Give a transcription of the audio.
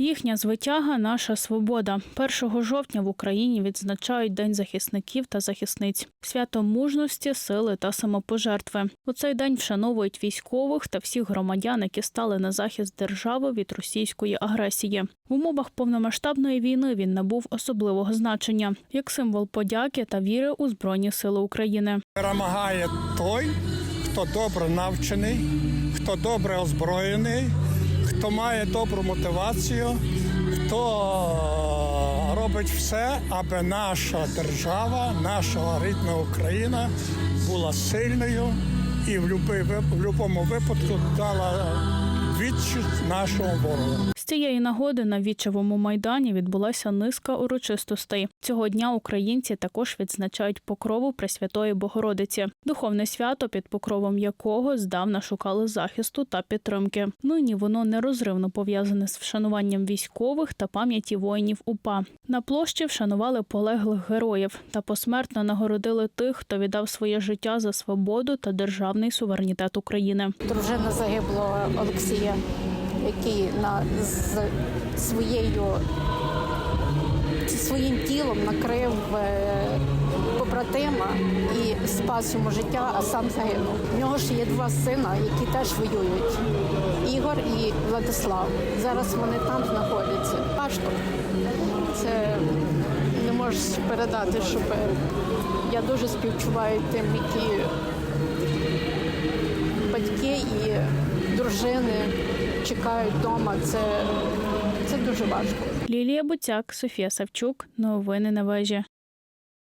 Їхня звитяга наша свобода. 1 жовтня в Україні відзначають День захисників та захисниць, свято мужності, сили та самопожертви. У цей день вшановують військових та всіх громадян, які стали на захист держави від російської агресії. В умовах повномасштабної війни він набув особливого значення як символ подяки та віри у збройні сили України. Перемагає той, хто добре навчений, хто добре озброєний, хто має добру мотивацію, хто робить все, аби наша держава, наша рідна Україна була сильною і в будь-якому випадку дала відчуть нашого ворога. Цієї нагоди на Вічевому майдані відбулася низка урочистостей. Цього дня українці також відзначають покрову Пресвятої Богородиці, духовне свято, під покровом якого здавна шукали захисту та підтримки. Нині воно нерозривно пов'язане з вшануванням військових та пам'яті воїнів УПА. На площі вшанували полеглих героїв та посмертно нагородили тих, хто віддав своє життя за свободу та державний суверенітет України. дружина загиблого Олексія, який на, з своєю своїм тілом накрив е, побратима і спас йому життя, а сам загинув. У нього ж є два сина, які теж воюють: Ігор і Владислав. Зараз вони там знаходяться. Важко. Це не можеш передати, щоб я дуже співчуваю тим, які батьки і дружини чекають вдома. Це, це дуже важко. Лілія Буцяк, Софія Савчук. Новини на вежі.